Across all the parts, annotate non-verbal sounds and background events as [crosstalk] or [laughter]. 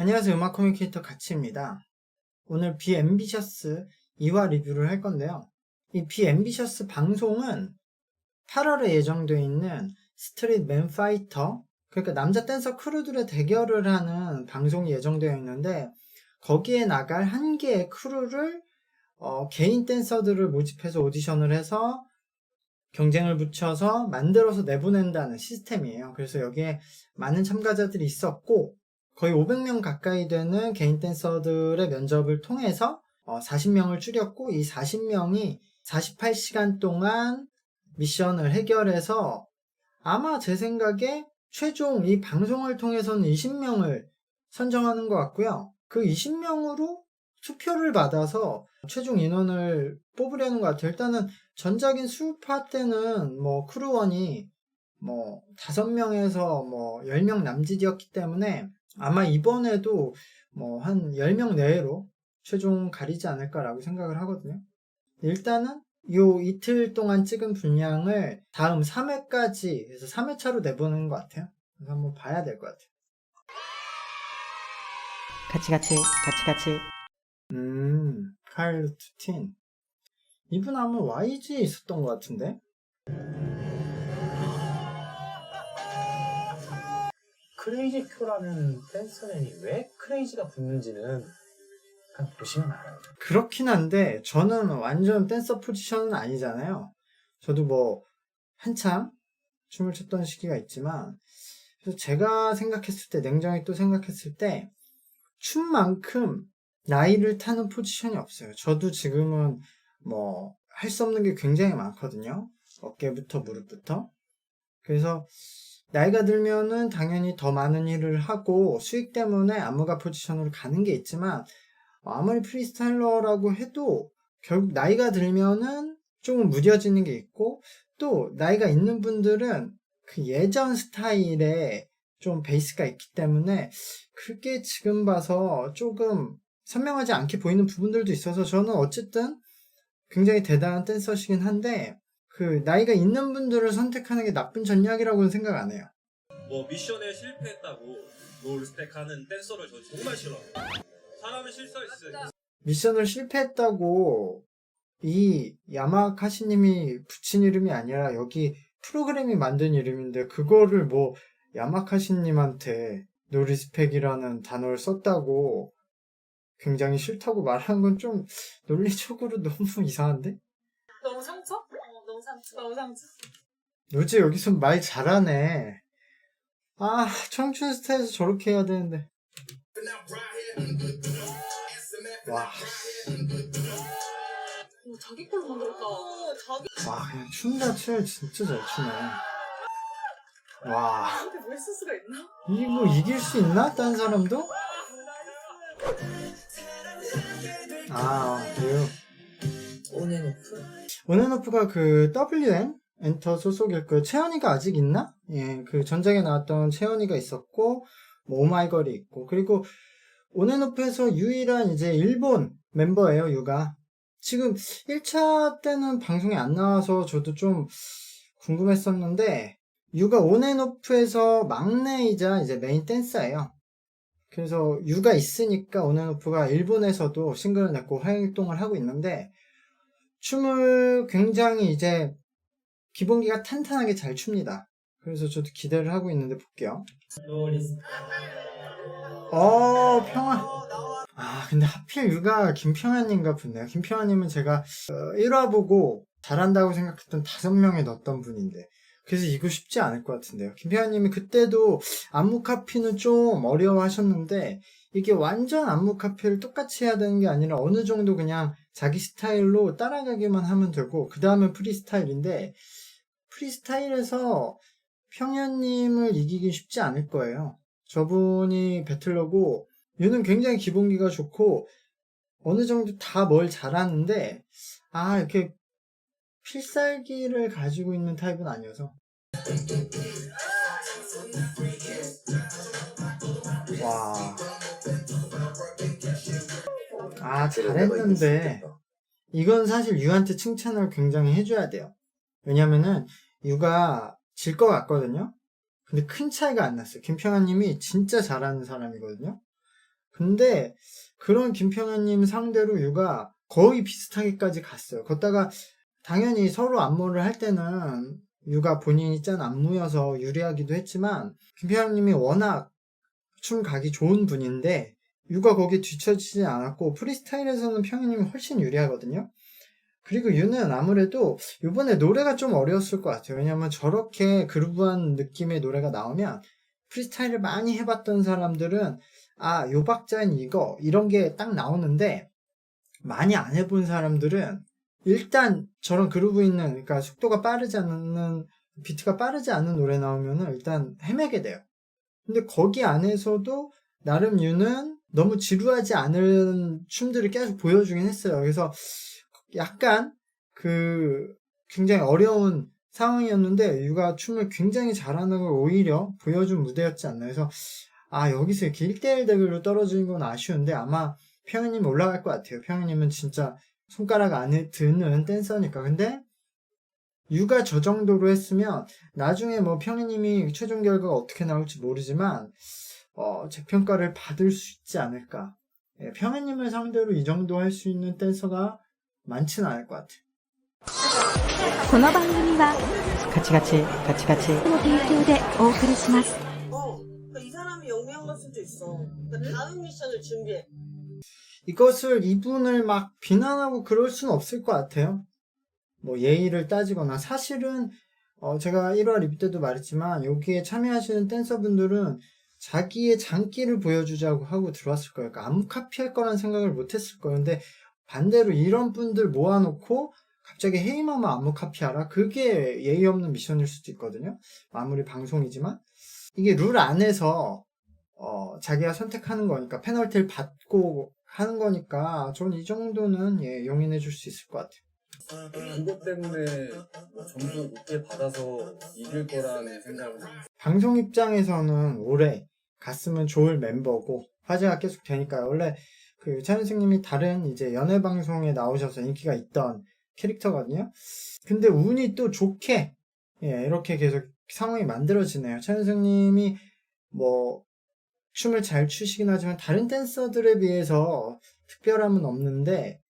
안녕하세요. 음악 커뮤니케이터 가치입니다. 오늘 비 앰비셔스 2화 리뷰를 할 건데요. 이 비 앰비셔스 방송은 8월에 예정되어 있는 스트릿 맨 파이터, 그러니까 남자 댄서 크루들의 대결을 하는 방송이 예정되어 있는데, 거기에 나갈 한 개의 크루를 어, 개인 댄서들을 모집해서 오디션을 해서 경쟁을 붙여서 만들어서 내보낸다는 시스템이에요. 그래서 여기에 많은 참가자들이 있었고, 거의 500명 가까이 되는 개인 댄서들의 면접을 통해서 40명을 줄였고 이 40명이 48시간 동안 미션을 해결해서 아마 제 생각에 최종 이 방송을 통해서는 20명을 선정하는 것 같고요. 그 20명으로 투표를 받아서 최종 인원을 뽑으려는 것 같아요. 일단은 전작인 수파 때는 뭐 크루원이 뭐 5명에서 뭐 10명 남짓이었기 때문에 아마 이번에도 뭐 한 10명 내외로 최종 가리지 않을까라고 생각을 하거든요. 일단은 요 이틀 동안 찍은 분량을 다음 3회까지 해서 3회차로 내보는 것 같아요. 그래서 한번 봐야 될 것 같아요. 같이 같이 같이 같이 음, 카일 투틴. 이분 아마 YG에 있었던 것 같은데? 크레이지 큐라는 댄서네임이 왜 크레이지가 붙는지는 보시면 알아요. 그렇긴 한데 저는 완전 댄서 포지션은 아니잖아요. 저도 뭐 한참 춤을 췄던 시기가 있지만 그래서 제가 생각했을 때 냉정히 또 생각했을 때 춤만큼 나이를 타는 포지션이 없어요. 저도 지금은 뭐 할 수 없는 게 굉장히 많거든요. 어깨부터 무릎부터. 그래서 나이가 들면은 당연히 더 많은 일을 하고 수익 때문에 안무가 포지션으로 가는 게 있지만 어, 아무리 프리스타일러라고 해도 결국 나이가 들면은 조금 무뎌지는 게 있고 또 나이가 있는 분들은 그 예전 스타일에 좀 베이스가 있기 때문에 그게 지금 봐서 조금 선명하지 않게 보이는 부분들도 있어서 저는 어쨌든 굉장히 대단한 댄서시긴 한데 그 나이가 있는 분들을 선택하는 게 나쁜 전략이라고는 생각 안 해요. 뭐 미션에 실패했다고 롤 스택하는 댄서를 저 정말 싫어해요. 사람은 있어요. 미션을 실패했다고 이 야마카시님이 붙인 이름이 아니라 여기 프로그램이 만든 이름인데 그거를 뭐 야마카시님한테 노리스펙이라는 단어를 썼다고 굉장히 싫다고 말하는 건좀 논리적으로 [laughs] 너무 이상한데? 너무 상처? 어, 너무 상처. 너무 상처. 요새 여기서 말 잘하네. 아, 청춘 스타에서 저렇게 해야 되는데. 와, 오, 자기 걸로 만들었다. 오, 자기 와, 그냥 춤 자체를 진짜 잘 추네. 와. 한테 뭐 수가 있나? 이거 이길 수 있나? 딴 사람도? 아, 그래요. 온앤오프? 온앤오프가 그 WM 엔터 소속일 거예요. 채연이가 아직 있나? 예, 그 전작에 나왔던 채연이가 있었고, 뭐 오마이걸이 있고, 그리고 온앤오프에서 유일한 이제 일본 멤버예요, 유가. 지금 1차 때는 방송에 안 나와서 저도 좀 궁금했었는데, 유가 온앤오프에서 막내이자 이제 메인 댄서예요. 그래서 유가 있으니까 온앤오프가 일본에서도 싱글을 냈고 활동을 하고 있는데, 춤을 굉장히 이제 기본기가 탄탄하게 잘 춥니다. 그래서 저도 기대를 하고 있는데 볼게요. 어, 평안. 아, 근데 하필 유가 김평안님과 붙네요. 김평안님은 제가 1화 보고 잘한다고 생각했던 5명에 넣었던 분인데. 그래서 이거 쉽지 않을 것 같은데요. 김평안님이 그때도 안무 카피는 좀 어려워 하셨는데, 이게 완전 안무 카피를 똑같이 해야 되는 게 아니라 어느 정도 그냥 자기 스타일로 따라가기만 하면 되고, 그 다음에 프리스타일인데, 프리스타일에서 평현님을 이기긴 쉽지 않을 거예요. 저분이 배틀러고 얘는 굉장히 기본기가 좋고 어느 정도 다 뭘 잘하는데 아 이렇게 필살기를 가지고 있는 타입은 아니어서 와. 아 잘했는데 이건 사실 유한테 칭찬을 굉장히 해줘야 돼요. 왜냐면은 유가 질 것 같거든요. 근데 큰 차이가 안 났어요. 김평환님이 진짜 잘하는 사람이거든요. 근데 그런 김평현님 상대로 유가 거의 비슷하게까지 갔어요. 걷다가 당연히 서로 안무를 할 때는 유가 본인이 짠 안무여서 유리하기도 했지만 김평현님이 워낙 춤 가기 좋은 분인데 유가 거기에 뒤처지지 않았고 프리스타일에서는 평현님이 훨씬 유리하거든요. 그리고 유는 아무래도 이번에 노래가 좀 어려웠을 것 같아요. 왜냐면 저렇게 그루브한 느낌의 노래가 나오면 프리스타일을 많이 해봤던 사람들은 아, 요 박자는 이거 이런 게 딱 나오는데 많이 안 해본 사람들은 일단 저런 그루브 있는 그러니까 속도가 빠르지 않는 비트가 빠르지 않은 노래 나오면은 일단 헤매게 돼요. 근데 거기 안에서도 나름 유는 너무 지루하지 않은 춤들을 계속 보여주긴 했어요. 그래서 약간 그 굉장히 어려운 상황이었는데 유가 춤을 굉장히 잘하는 걸 오히려 보여준 무대였지 않나. 그래서 아 여기서 이렇게 1대1 대결로 떨어지는 건 아쉬운데 아마 평현님 올라갈 것 같아요. 평현님은 진짜 손가락 안에 드는 댄서니까. 근데 유가 저 정도로 했으면 나중에 뭐 평현님이 최종 결과가 어떻게 나올지 모르지만 어, 재평가를 받을 수 있지 않을까. 예, 평현님을 상대로 이 정도 할 수 있는 댄서가 많지는 않을 것 같아요. この番組はカチカチカチカチの提供でお送りします。 어, 그러니까 이 사람이 영미한 걸 수도 있어. 그러니까 다음 미션을 준비해. 이것을 이분을 막 비난하고 그럴 수는 없을 것 같아요. 뭐 예의를 따지거나 사실은 어, 제가 1화 리뷰 때도 말했지만 여기에 참여하시는 댄서분들은 자기의 장기를 보여주자고 하고 들어왔을 거예요. 그러니까 안무 카피할 거란 생각을 못 했을 거예요. 근데 반대로 이런 분들 모아놓고 갑자기 헤이마마 안무 카피하라? 그게 예의 없는 미션일 수도 있거든요. 아무리 방송이지만 이게 룰 안에서 어, 자기가 선택하는 거니까 페널티를 받고 하는 거니까 전이 정도는 예, 용인해 줄 수 있을 것 같아요. 그것 때문에 점수 높게 받아서 이길 거라는 생각을 방송 입장에서는 올해 갔으면 좋을 멤버고 화제가 계속 되니까요. 원래 그 차현승님이 다른 이제 연애 방송에 나오셔서 인기가 있던 캐릭터거든요. 근데 운이 또 좋게 예, 이렇게 계속 상황이 만들어지네요. 차현승님이 뭐 춤을 잘 추시긴 하지만 다른 댄서들에 비해서 특별함은 없는데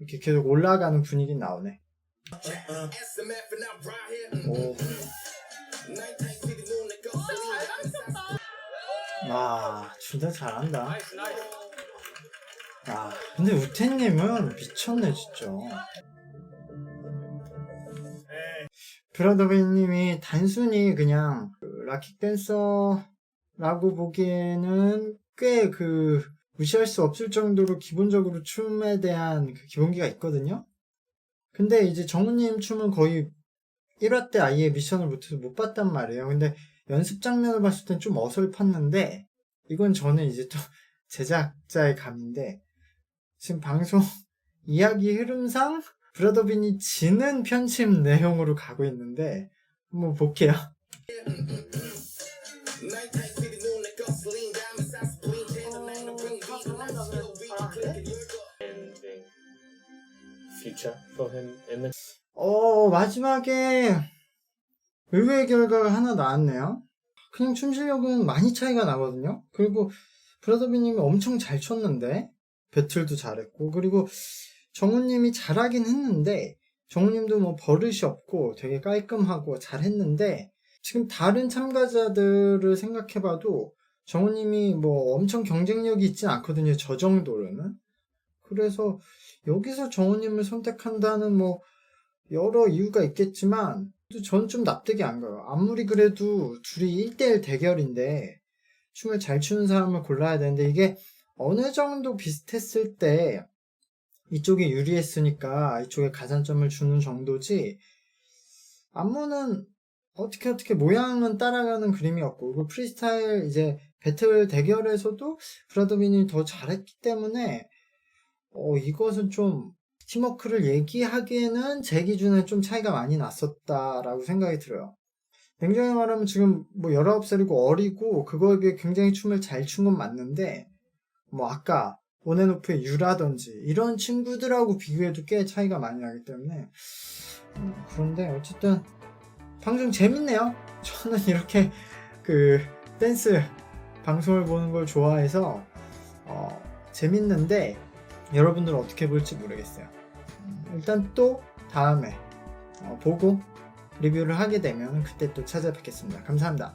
이렇게 계속 올라가는 분위기 나오네. 오. 와, 진짜 잘한다. 아, 근데 우태님은 미쳤네, 진짜. 브라더베이님이 단순히 그냥 그 락킥 댄서라고 보기에는 꽤그 무시할 수 없을 정도로 기본적으로 춤에 대한 그 기본기가 있거든요. 근데 이제 정우님 춤은 거의 1화 때 아예 미션을 못해서 못 봤단 말이에요. 근데 연습 장면을 봤을 땐 좀 어설펐는데 이건 저는 이제 또 [laughs] 제작자의 감인데 지금 방송 [laughs] 이야기 흐름상 브라더빈이 지는 편집 내용으로 가고 있는데 한번 볼게요. [laughs] future for him in the 어 마지막에 의외의 결과가 하나 나왔네요. 그냥 춤 실력은 많이 차이가 나거든요. 그리고 브라더빈님이 엄청 잘 췄는데 배틀도 잘했고 그리고 정우님이 잘하긴 했는데 정우님도 뭐 버릇이 없고 되게 깔끔하고 잘했는데 지금 다른 참가자들을 생각해봐도 정우님이 뭐 엄청 경쟁력이 있진 않거든요. 저 정도로는. 그래서 여기서 정우님을 선택한다는 뭐 여러 이유가 있겠지만 전 좀 납득이 안 가요. 아무리 그래도 둘이 1대1 대결인데 춤을 잘 추는 사람을 골라야 되는데 이게 어느 정도 비슷했을 때 이쪽이 유리했으니까 이쪽에 가산점을 주는 정도지 안무는 어떻게 어떻게 모양은 따라가는 그림이었고 그리고 프리스타일 이제 배틀 대결에서도 브라더빈이 더 잘했기 때문에 어 이것은 좀 팀워크를 얘기하기에는 제 기준에 좀 차이가 많이 났었다라고 생각이 들어요. 냉정히 말하면 지금 뭐 19살이고 어리고 그거에 굉장히 춤을 잘 춘 건 맞는데 뭐 아까 온앤오프의 유라든지 이런 친구들하고 비교해도 꽤 차이가 많이 나기 때문에 음, 그런데 어쨌든 방송 재밌네요. [laughs] 저는 이렇게 그 댄스 방송을 보는 걸 좋아해서 어, 재밌는데 여러분들은 어떻게 볼지 모르겠어요. 음, 일단 또 다음에 어, 보고 리뷰를 하게 되면 그때 또 찾아뵙겠습니다. 감사합니다.